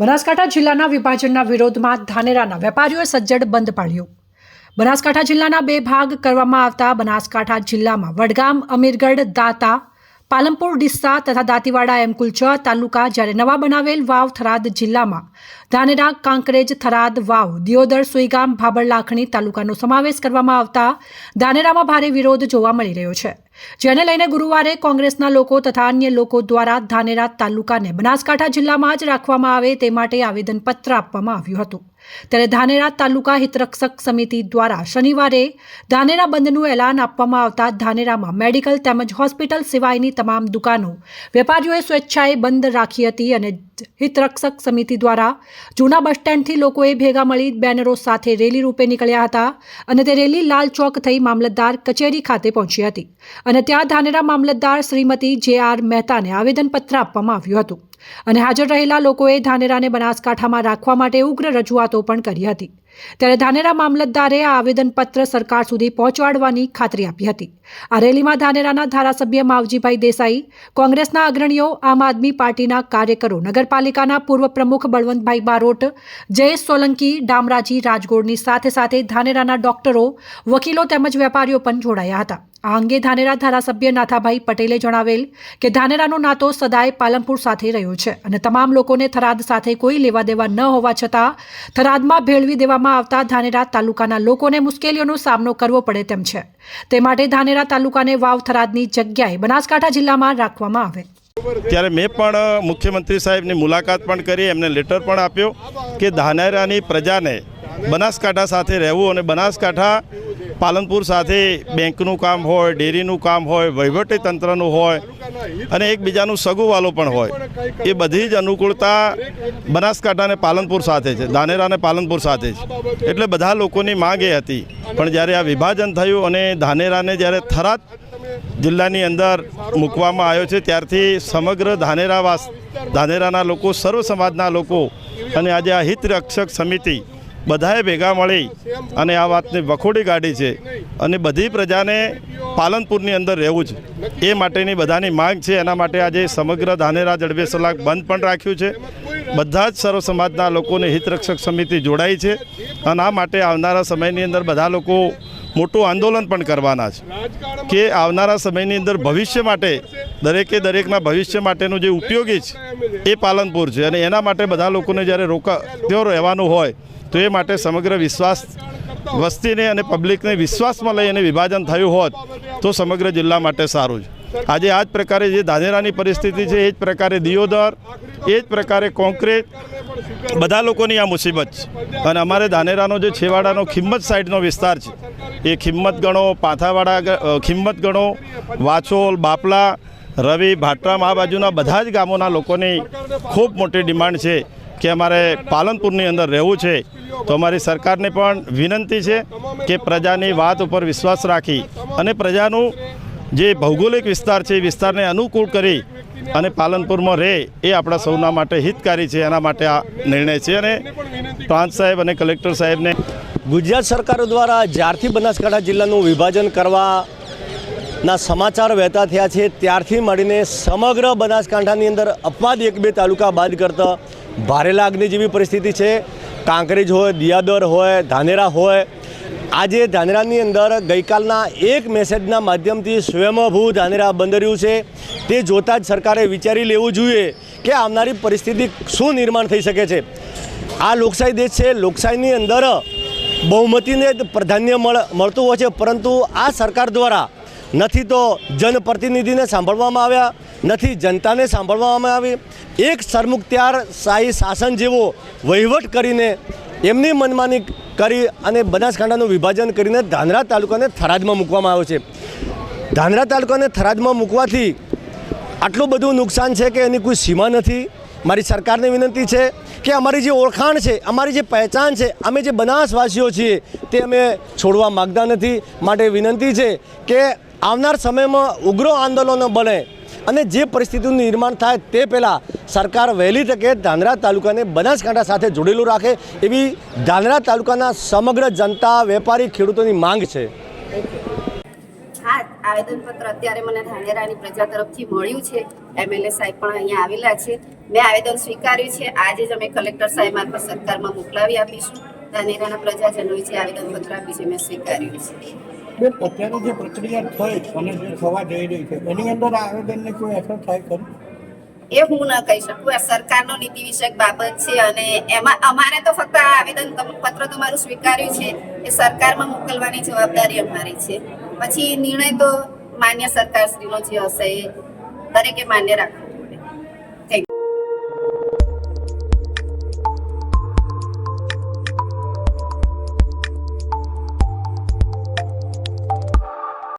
બનાસકાંઠા જિલ્લાના વિભાજનના વિરોધમાં ધાનેરાના વેપારીઓએ સજ્જડ બંધ પાડ્યો. બનાસકાંઠા જિલ્લાના બે ભાગ કરવામાં આવતા બનાસકાંઠા જિલ્લામાં વડગામ, અમીરગઢ, દાતા પાલનપુર ડિસ્સા તથા દાંતીવાડા એમ કુલ છ તાલુકા જ્યારે નવા બનાવેલ વાવ થરાદ જિલ્લામાં ધાનેરા, કાંકરેજ, થરાદ વાવ, દિયોદર, સુઈગામ ભાબરલાખણી તાલુકાનો સમાવેશ કરવામાં આવતા ધાનેરામાં ભારે વિરોધ જોવા મળી રહ્યો છે. જેને લઈને ગુરુવારે કોંગ્રેસના લોકો તથા અન્ય લોકો દ્વારા ધાનેરા તાલુકાને બનાસકાંઠા જિલ્લામાં જ રાખવામાં આવે તે માટે આવેદનપત્ર આપવામાં આવ્યું હતું. ત્યારે ધાનેરા તાલુકા હિતરક્ષક સમિતિ દ્વારા શનિવારે ધાનેરા બંધનું એલાન આપવામાં આવતા ધાનેરામાં મેડિકલ તેમજ હોસ્પિટલ સિવાયની તમામ દુકાનો વેપારીઓએ સ્વેચ્છાએ બંધ રાખી હતી અને હિતરક્ષક સમિતિ દ્વારા જૂના બસ સ્ટેન્ડથી લોકોએ ભેગા મળી બેનરો સાથે રેલી રૂપે નીકળ્યા હતા અને તે રેલી લાલ ચોક થઈ મામલતદાર કચેરી ખાતે પહોંચી હતી. અને ત્યાં ધાનેરા મામલતદાર શ્રીમતી જે આર મહેતાને આવેદનપત્ર આપવામાં આવ્યું હતું. અને હાજર રહેલા લોકોએ ધાનેરાને બનાસકાંઠામાં રાખવા માટે ઉગ્ર રજૂઆતો પણ કરી હતી. ત્યારે ધાનેરા મામલતદારે આ આવેદનપત્ર સરકાર સુધી પહોંચાડવાની ખાતરી આપી હતી. આ રેલીમાં ધાનેરાના ધારાસભ્ય માવજીભાઈ દેસાઈ, કોંગ્રેસના અગ્રણીઓ, આમ આદમી પાર્ટીના કાર્યકરો, નગરપાલિકાના પૂર્વ પ્રમુખ બળવંતભાઈ બારોટ, જયેશ સોલંકી, ડામરાજી રાજગોળની સાથે સાથે ધાનેરાના ડોક્ટરો, વકીલો તેમજ વેપારીઓ પણ જોડાયા હતા. આ અંગે ધાનેરા ધારાસભ્ય નાથાભાઈ પટેલે જણાવેલ કે ધાનેરાનો નાતો સદાય પાલનપુર સાથે રહ્યો છે અને તમામ લોકોને થરાદ સાથે કોઈ લેવા દેવા ન હોવા છતાં થરાદમાં ભેળવી દેવામાં આવતા ધાનેરા તાલુકાના લોકોને મુશ્કેલીઓનો સામનો કરવો પડે તેમ છે. તે માટે ધાનેરા તાલુકાને વાવ થરાદની જગ્યાએ બનાસકાંઠા જિલ્લામાં રાખવામાં આવે. ત્યારે મેં પણ મુખ્યમંત્રી સાહેબની મુલાકાત પણ કરી, એમને લેટર પણ આપ્યો કે ધાનેરાની પ્રજાને બનાસકાંઠા સાથે રહેવું અને બનાસકાંઠા પાલનપુર સાથે બેંકનું કામ હોય, ડેરીનું કામ હોય વહીવટી તંત્રનું હોય અને એકબીજાનું સગુવાલો પણ હોય. એ બધી જ અનુકૂળતા બનાસકાંઠા અને પાલનપુર સાથે છે. ધાનેરાને પાલનપુર સાથે છે એટલે બધા લોકોની માંગ એ હતી. પણ જ્યારે આ વિભાજન થયું અને ધાનેરાને જ્યારે થરાદ જિલ્લાની અંદર મૂકવામાં આવ્યો છે, ત્યારથી સમગ્ર ધાનેરાવાસ, ધાનેરાના લોકો, સર્વ સમાજના લોકો અને આજે આ હિત રક્ષક સમિતિ બધાએ ભેગા મળી અને આ વાતને વખોડી કાઢી છે અને બધી પ્રજાને પાલનપુરની અંદર રહેવું છે. એ માટેની બધાની માંગ છે. એના માટે આજે સમગ્ર ધાનેરા જડબે સલાક બંધ પણ રાખ્યું છે. બધા જ સર્વ સમાજના લોકોને હિતરક્ષક સમિતિ જોડાઈ છે અને આ માટે આવનારા સમયની અંદર બધા લોકો મોટું આંદોલન પણ કરવાના છે કે આવનારા સમયની અંદર ભવિષ્ય માટે દરેકે દરેકના ભવિષ્ય માટેનું જે ઉપયોગી છે, એ પાલનપુર છે. અને એના માટે બધા લોકોને જ્યારે રોકા ત્યાં રહેવાનું હોય, તો એ માટે સમગ્ર વિશ્વાસ વસ્તીને અને પબ્લિકને વિશ્વાસમાં લઈ અને વિભાજન થયું હોત, તો સમગ્ર જિલ્લા માટે સારું છે. આજે આ જ પ્રકારે જે ધાનેરાની પરિસ્થિતિ છે, એ જ પ્રકારે દિયોદર, એ જ પ્રકારે કોન્ક્રીટ બધા લોકોની આ મુસીબત છે. અને અમારે ધાનેરાનો જે છેવાડાનો ખિંમત સાઈડનો વિસ્તાર છે, એ ખિંમત ગણો પાથાવાડા ખિંમત ગણો વાછોલ, બાપલા રવિ ભાટરામ આ બાજુના બધા જ ગામોના લોકોની ખૂબ મોટી ડિમાન્ડ છે કે અમારે પાલનપુરની અંદર રહેવું છે. તો અમારી સરકારને પણ વિનંતી છે કે પ્રજાની વાત ઉપર વિશ્વાસ રાખી અને પ્રજાનું જે ભૌગોલિક વિસ્તાર છે એ વિસ્તારને અનુકૂળ કરી અને પાલનપુરમાં રહે એ આપણા સૌના માટે હિતકારી છે, એના માટે આ નિર્ણય છે અને પ્રાંત સાહેબ અને કલેક્ટર સાહેબને ગુજરાત સરકાર દ્વારા જ્યારથી બનાસકાંઠા જિલ્લાનું વિભાજન કરવા ના, સમાચાર વહેતા થયા છે. ત્યારથી મળીને સમગ્ર બનાસકાંઠાની અંદર અપવાદ એક બે તાલુકા બાદ કરતા ભારે લાગની જેવી પરિસ્થિતિ છે. કાંકરેજ હોય, દિયાદર હોય, ધાનેરા હોય. આજે ધાનેરાની અંદર ગઈકાલના એક મેસેજના માધ્યમથી સ્વયંભૂ ધાનેરા બંધ રહ્યું છે. તે જોતાં જ સરકારે વિચારી લેવું જોઈએ કે આવનારી પરિસ્થિતિ શું નિર્માણ થઈ શકે છે. આ લોકશાહી દેશ છે. લોકશાહીની અંદર બહુમતીને જ પ્રાધાન્ય મળ, મળતું હોય છે. પરંતુ આ સરકાર દ્વારા નથી તો જનપ્રતિનિધિને સાંભળવામાં આવ્યા, નથી જનતાને સાંભળવામાં આવી. એક સરમુખત્યાર શાહી શાસન જેવો વહીવટ કરીને એમની મનમાની કરી અને બનાસકાંઠાનું વિભાજન કરીને ધાનરા તાલુકાને થરાદમાં મૂકવામાં આવ્યો છે. ધાનરા તાલુકાને થરાદમાં મૂકવાથી આટલું બધું નુકસાન છે કે એની કોઈ સીમા નથી? મારી સરકારને વિનંતી છે કે અમારી જે ઓળખાણ છે, અમારી જે પહેચાન છે, અમે જે બનાસવાસીઓ છીએ, તે અમે છોડવા માગતા નથી. માટે વિનંતી છે કે આવનાર સમયમાં ઉગ્ર આંદોલનો બને અને જે પરિસ્થિતિનું નિર્માણ થાય તે પહેલાં સરકાર વહેલી તકે ધાંધ્રા તાલુકાને બનાસકાંઠા સાથે જોડેલું રાખે એવી ધાંધ્રા તાલુકાના સમગ્ર જનતા, વેપારી, ખેડૂતોની માંગ છે. આવેદનપત્ર અત્યારે મને પ્રજા તરફથી મળ્યું છે. એમએલએ સાહેબ પણ અહીંયા આવેલા છે. મેં આવેદન સ્વીકાર્યું છે. આજે જ અમે કલેક્ટર સાહેબ મારફત સરકારમાં મોકલાવી આપીશું. ધાનેરાના પ્રજાજનોએ મેં સ્વીકાર્યું છે. બેન અત્યારે જે પ્રક્રિયા થઈ અને જે થવા જઈ રહી છે, એની અંદર આ કોઈ અસર થાય ખરી? એ હું ન કહી શકું. આ સરકારનો નીતિ વિષયક બાબત છે અને એમાં અમારે તો ફક્ત આ આવેદન પત્ર તમારું સ્વીકાર્યું છે. એ સરકારમાં મોકલવાની જવાબદારી અમારી છે. પછી નિર્ણય તો માન્ય સરકારશ્રીનો જે હશે એ દરેકે માન્ય રાખવો